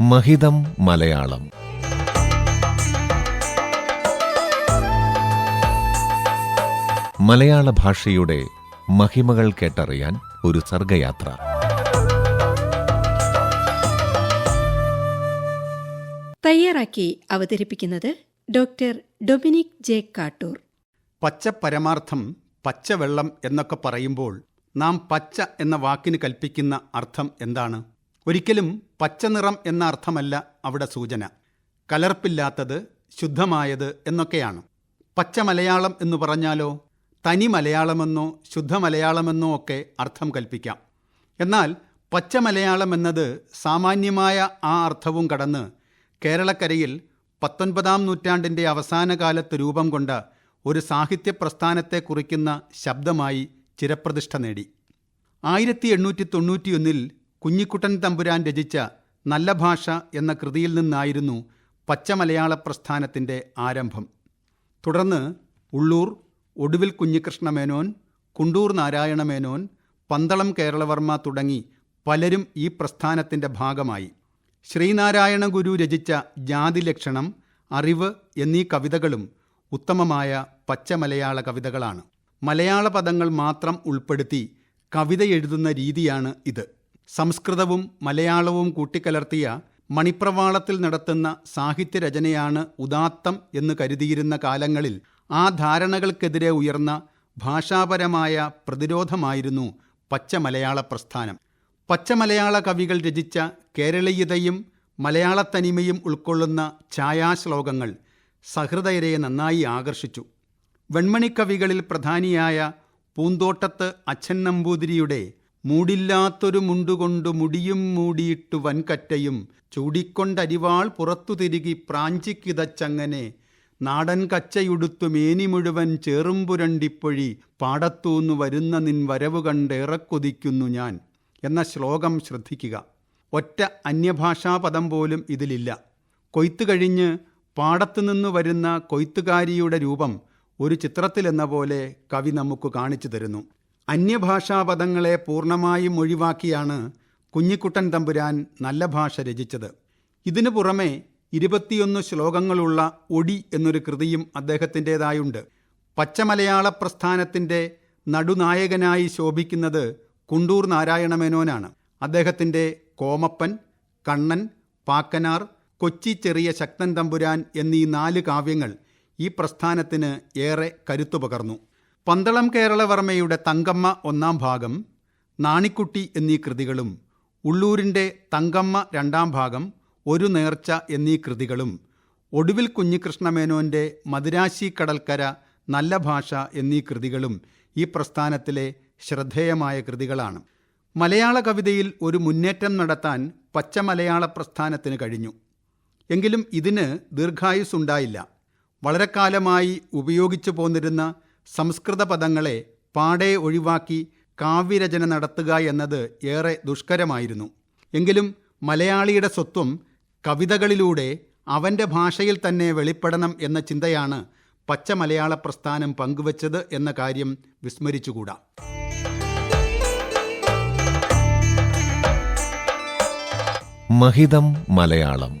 മഹിതം മലയാളം. മലയാള ഭാഷയുടെ മഹിമകൾ കേട്ടറിയാൻ ഒരു സർഗയാത്ര. തയ്യാറാക്കി അവതരിപ്പിക്കുന്നത് ഡോക്ടർ ഡൊമിനിക് ജെ കാട്ടൂർ. പച്ച പരമാർത്ഥം പച്ചവെള്ളം എന്നൊക്കെ പറയുമ്പോൾ നാം പച്ച എന്ന വാക്കിന് കൽപ്പിക്കുന്ന അർത്ഥം എന്താണ്? ഒരിക്കലും പച്ചനിറം എന്ന അർത്ഥമല്ല അവിടെ സൂചന. കലർപ്പില്ലാത്തത് ശുദ്ധമായത് എന്നൊക്കെയാണ്. പച്ച മലയാളം എന്ന് പറഞ്ഞാലോ തനി മലയാളമെന്നോ ശുദ്ധ മലയാളമെന്നോ ഒക്കെ അർത്ഥം കൽപ്പിക്കാം. എന്നാൽ പച്ച മലയാളം എന്നത് സാമാന്യമായ ആ അർത്ഥവും കടന്ന് കേരളക്കരയിൽ പത്തൊൻപതാം നൂറ്റാണ്ടിന്റെ അവസാന കാലത്ത് രൂപം കൊണ്ട ഒരു സാഹിത്യ പ്രസ്ഥാനത്തെ കുറിക്കുന്ന ശബ്ദമായി ചിരപ്രതിഷ്ഠ നേടി. ആയിരത്തി എണ്ണൂറ്റി തൊണ്ണൂറ്റിയൊന്നിൽ കുഞ്ഞിക്കുട്ടൻ തമ്പുരാൻ രചിച്ച നല്ല ഭാഷ എന്ന കൃതിയിൽ നിന്നായിരുന്നു പച്ചമലയാള പ്രസ്ഥാനത്തിന്റെ ആരംഭം. തുടർന്ന് ഉള്ളൂർ ഒടുവിൽ കുഞ്ഞികൃഷ്ണമേനോൻ കുണ്ടൂർ നാരായണമേനോൻ പന്തളം കേരളവർമ്മ തുടങ്ങി പലരും ഈ പ്രസ്ഥാനത്തിന്റെ ഭാഗമായി. ശ്രീനാരായണ ഗുരു രചിച്ച ജാതിലക്ഷണം അറിവ് എന്നീ കവിതകളും ഉത്തമമായ പച്ചമലയാള കവിതകളാണ്. മലയാള പദങ്ങൾ മാത്രം ഉൾപ്പെടുത്തി കവിത എഴുതുന്ന രീതിയാണ് ഇത്. സംസ്കൃതവും മലയാളവും കൂട്ടിക്കലർത്തിയ മണിപ്രവാളത്തിൽ നടത്തുന്ന സാഹിത്യരചനയാണ് ഉദാത്തം എന്ന് കരുതിയിരുന്ന കാലങ്ങളിൽ ആ ധാരണകൾക്കെതിരെ ഉയർന്ന ഭാഷാപരമായ പ്രതിരോധമായിരുന്നു പച്ചമലയാള പ്രസ്ഥാനം. പച്ചമലയാള കവികൾ രചിച്ച കേരളീയതയും മലയാളത്തനിമയും ഉൾക്കൊള്ളുന്ന ഛായാശ്ലോകങ്ങൾ സഹൃദയരെ നന്നായി ആകർഷിച്ചു. വെൺമണിക്കവികളിൽ പ്രധാനിയായ പൂന്തോട്ടത്ത് അച്ഛൻ നമ്പൂതിരിയുടെ മൂടില്ലാത്തൊരു മുണ്ടുകൊണ്ടു മുടിയും മൂടിയിട്ടു വൻകറ്റയും ചൂടിക്കൊണ്ടരിവാൾ പുറത്തു തിരുകി പ്രാഞ്ചിക്കിതച്ചങ്ങനെ നാടൻ കച്ചയുടുത്തു മേനി മുഴുവൻ ചേറുംപുരണ്ടിപ്പൊഴി പാടത്തൂന്നു വരുന്ന നിൻ വരവ് കണ്ടേറക്കൊതിക്കുന്നു ഞാൻ എന്ന ശ്ലോകം ശ്രദ്ധിക്കുക. ഒറ്റ അന്യഭാഷാ പദം പോലും ഇതിലില്ല. കൊയ്ത്തു കഴിഞ്ഞ് പാടത്തുനിന്ന് വരുന്ന കൊയ്ത്തുകാരിയുടെ രൂപം ഒരു ചിത്രത്തിലെന്ന പോലെ കവി നമുക്ക് കാണിച്ചു തരുന്നു. അന്യഭാഷാ പദങ്ങളെ പൂർണമായും ഒഴിവാക്കിയാണ് കുഞ്ഞിക്കുട്ടൻ തമ്പുരാൻ നല്ല ഭാഷ രചിച്ചത്. ഇതിനു പുറമെ ഇരുപത്തിയൊന്ന് ശ്ലോകങ്ങളുള്ള ഒടി എന്നൊരു കൃതിയും അദ്ദേഹത്തിന്റെതായുണ്ട്. പച്ചമലയാള പ്രസ്ഥാനത്തിന്റെ നടുനായകനായി ശോഭിക്കുന്നത് കുണ്ടൂർ നാരായണമേനോനാണ്. അദ്ദേഹത്തിന്റെ കോമപ്പൻ കണ്ണൻ പാക്കനാർ കൊച്ചി ചെറിയ ശക്തൻ തമ്പുരാൻ എന്നീ നാല് കാവ്യങ്ങൾ ഈ പ്രസ്ഥാനത്തിന് ഏറെ കരുത്തു പകർന്നു പന്തളം കേരളവർമ്മയുടെ തങ്കമ്മ ഒന്നാം ഭാഗം നാണിക്കുട്ടി എന്നീ കൃതികളും ഉള്ളൂരിന്റെ തങ്കമ്മ രണ്ടാം ഭാഗം ഒരു നേർച്ച എന്നീ കൃതികളും ഒടുവിൽ കുഞ്ഞികൃഷ്ണമേനോന്റെ മദിരാശി കടൽക്കര നല്ല ഭാഷ എന്നീ കൃതികളും ഈ പ്രസ്ഥാനത്തിലെ ശ്രദ്ധേയമായ കൃതികളാണ്. മലയാള കവിതയിൽ ഒരു മുന്നേറ്റം നടത്താൻ പച്ചമലയാള പ്രസ്ഥാനത്തിന് കഴിഞ്ഞു. എങ്കിലും ഇതിന് ദീർഘായുസ് ഉണ്ടായില്ല വളരെക്കാലമായി ഉപയോഗിച്ചു പോന്നിരുന്ന സംസ്കൃത പദങ്ങളെ പാടെ ഒഴിവാക്കി കാവ്യരചന നടത്തുക എന്നത് ഏറെ ദുഷ്കരമായിരുന്നു. എങ്കിലും മലയാളിയുടെ സ്വത്വം കവിതകളിലൂടെ അവന്റെ ഭാഷയിൽ തന്നെ വെളിപ്പെടണം എന്ന ചിന്തയാണ് പച്ച മലയാള പ്രസ്ഥാനം പങ്കുവച്ചത് എന്ന കാര്യം വിസ്മരിച്ചുകൂടാ. മഹിതം മലയാളം